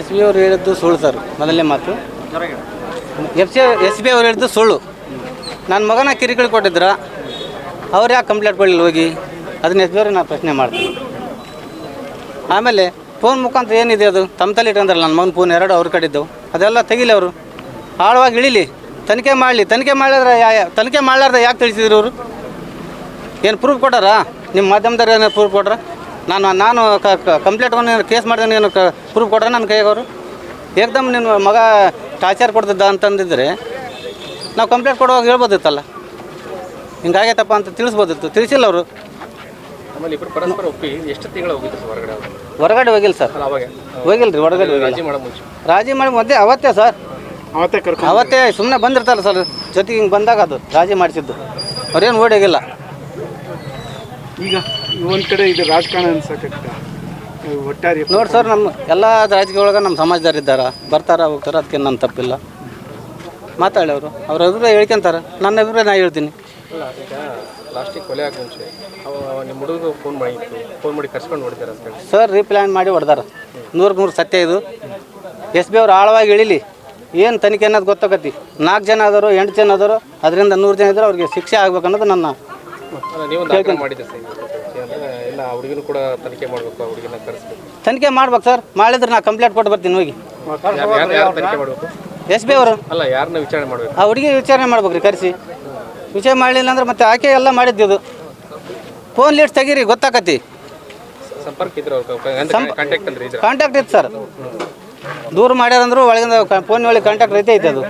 S B ಅವ್ರು ಹೇಳಿದ್ದು ಸುಳ್ಳು ಸರ್, ಮೊದಲನೇ ಮಾತು. ಎಫ್ ಸಿ ಎಸ್ ಬಿ ಅವ್ರು ಹೇಳಿದ್ದು ಸುಳ್ಳು. ನನ್ನ ಮಗನ ಕಿರಿಕಿರಿ ಕೊಟ್ಟಿದ್ರ, ಅವ್ರು ಯಾಕೆ ಕಂಪ್ಲೇಂಟ್ ಕೊಡಲಿಲ್ಲ ಹೋಗಿ? ಅದನ್ನ ಎಸ್ ಬಿ ಅವ್ರಿಗೆ ನಾನು ಪ್ರಶ್ನೆ ಮಾಡ್ತೀನಿ ಆಮೇಲೆ ಫೋನ್ ಮುಖಾಂತರ ಏನಿದೆ ಅದು? ತಮ್ಮ ತಲೆ ಇಟ್ಟಂದ್ರೆ ನನ್ನ ಮಗನ ಫೋನ್ ಎರಡು ಅವ್ರ ಕಡಿದ್ದವು ಅದೆಲ್ಲ ತೆಗಿಲಿ ಅವರು. ಆಳವಾಗಿ ಇಳಿಲಿ. ತನಿಖೆ ಮಾಡಲಿ. ತನಿಖೆ ಮಾಡಿದ್ರೆ ಯಾ ತನಿಖೆ ಮಾಡಲಾರ್ದ ಯಾಕೆ ತಿಳಿಸಿದ್ರು ಅವರು? ಏನು ಪ್ರೂಫ್ ಕೊಟ್ಟಾರ? ನಿಮ್ಮ ಮಾಧ್ಯಮದವ್ರು ಏನು ಪ್ರೂಫ್ ಕೊಟ್ರ? ನಾನು ನಾನು ಕಂಪ್ಲೇಂಟ್ ಕೇಸ್ ಮಾಡಿದ್ರೆ ಏನು ಪ್ರೂಫ್ ಕೊಟ್ರ ನನ್ನ ಕೈಗೆ ಅವರು. ಏಕ್ದಮ್ ನಿನ್ನ ಮಗ ಟಾರ್ಚರ್ ಕೊಡ್ತಿದ್ದ ಅಂತಂದಿದ್ರೆ ನಾವು ಕಂಪ್ಲೇಂಟ್ ಕೊಡುವಾಗ ಹೇಳ್ಬೋದಿತ್ತಲ್ಲ. ಹಿಂಗಾಗೈತಪ್ಪ ಅಂತ ತಿಳಿಸ್ಬೋದಿತ್ತು ತಿಳಿಸಿಲ್ಲ ಅವರು. ಆಮೇಲೆ ಇಬ್ಬರು ಪರಸ್ಪರ ಒಪ್ಪಿ ಎಷ್ಟು ತಿಂಗಳು ಹೋಗಿದ್ರು ಸರ್ ಹೊರಗಡೆ ಹೋಗಿಲ್ಲ ಸರ್ ಹೋಗಿಲ್ರಿ ಅವಾಗ? ಹೋಗಿಲ್ಲ ರೀ ಹೊರಗಡೆ ಹೋಗಿಲ್ಲ. ರಾಜಿ ಮಾಡೋ ಮುಂಚೆ. ರಾಜಿ ಮಾಡಿ ಮಧ್ಯೆ ಅವತ್ತೇ ಸರ್ ಅವತ್ತೇ ಕರ್ಕೊಂಡು ಅವತ್ತೇ ಸುಮ್ಮನೆ ಬಂದಿರ್ತಲ್ಲ ಸರ್ ಜೊತೆಗೆ ಹಿಂಗೆ ಬಂದಾಗ ಅದು ರಾಜಿ ಮಾಡಿಸಿದ್ದು. ಅವ್ರೇನು ಓಡೋಗಿಲ್ಲ. ಈಗ? ಒಂದು ಕಡೆ ಇದು ರಾಜಕಾರಣ ಅನ್ಸಕತ್ತೆ. ಒಟ್ಟಾರೆ ನೋಡಿ ಸರ್ ನಮ್ಮ ಎಲ್ಲ ರಾಜಕೀಯ ಒಳಗೆ ನಮ್ಮ ಸಮಾಜದವ್ರು ಇದ್ದಾರೆ. ಬರ್ತಾರ ಹೋಗ್ತಾರೆ ಅದಕ್ಕೆ ನನ್ನ ತಪ್ಪಿಲ್ಲ. ಮಾತಾಡಿ ಅವರು. ಅವ್ರ ಅಭಿಪ್ರಾಯ ಹೇಳ್ಕೊಂತಾರೆ. ನನ್ನ ಅಭಿಪ್ರಾಯ ನಾ ಹೇಳ್ತೀನಿ. ಅಲ್ಲ ಈಗ ಲಾಸ್ಟಿಗೆ ಕೊಲೆ ಆಗ ಮುಂಚೆ ಅವ ಅವ ನಿಮ್ಮ ಹುಡುಗ ಫೋನ್ ಮಾಡಿತ್ತು ಫೋನ್ ಮಾಡಿ ಕರ್ಸ್ಕೊಂಡು ಹೊಡಿತಾರೆ ಅಂತ ಹೇಳಿ. ಸರ್ ರೀಪ್ಲ್ಯಾನ್ ಮಾಡಿ ಹೊಡೆದಾರ. ನೂರಕ್ಕೆ ನೂರು ಸತ್ಯ ಇದು. ಎಸ್ ಬಿ ಅವ್ರು ಆಳವಾಗಿ ಇಳಿಲಿ ಏನು ತನಿಖೆ ಅನ್ನೋದು ಗೊತ್ತಾಗತ್ತಿ ನಾಲ್ಕು ಜನ ಆದರು ಎಂಟು ಜನ ಆದರು ಅದರಿಂದ ನೂರು ಜನ ಇದ್ರೆ ಅವ್ರಿಗೆ ಶಿಕ್ಷೆ ಆಗ್ಬೇಕು ಅನ್ನೋದು ನನ್ನ ಮಾಡಿದ್ದೆ ಸರ್. ಇಲ್ಲ ಹುಡುಗಿನೂ ಕೂಡ ತನಿಖೆ ಮಾಡಬೇಕು ಆ ಹುಡುಗಿನ ಕರೆಸ್ಬೇಕು. ತನಿಖೆ ಮಾಡ್ಬೇಕು ಸರ್. ಮಾಡಿದ್ರೆ ನಾ ಕಂಪ್ಲೇಂಟ್ ಕೊಟ್ಟು ಬರ್ತೀನಿ ಹೋಗಿ. ಯಾರು ಯಾರು ಯಾರು ತನಿಖೆ ಮಾಡಬೇಕು? ಎಸ್ ಬಿ ಅವರು. ಅಲ್ಲ ಯಾರನ್ನ ವಿಚಾರಣೆ ಮಾಡಬೇಕು? ಆ ಹುಡುಗಿ ವಿಚಾರಣೆ ಮಾಡ್ಬೇಕು ರೀ ಕರೆಸಿ. ವಿಚಾರ ಮಾಡಲಿಲ್ಲ ಅಂದ್ರೆ ಮತ್ತೆ ಆಕೆ ಎಲ್ಲ ಮಾಡಿದ್ದು ಇದು. ಫೋನ್ ಲೀಸ್ಟ್ ತೆಗೀರಿ ಗೊತ್ತಾಕತಿ. ಸಂಪರ್ಕ ಇದ್ರೆ ಕಾಂಟ್ಯಾಕ್ಟ್ ಅಂದ್ರೆ ಇದ್ರೆ. ಕಾಂಟ್ಯಾಕ್ಟ್ ಇತ್ತು ಸರ್. ದೂರ ಮಾಡ್ಯಾರಂದ್ರು ಒಳಗಿಂದ ಫೋನ್ ಒಳಗೆ ಕಾಂಟ್ಯಾಕ್ಟ್ ಐತೆ ಐತೆ ಅದು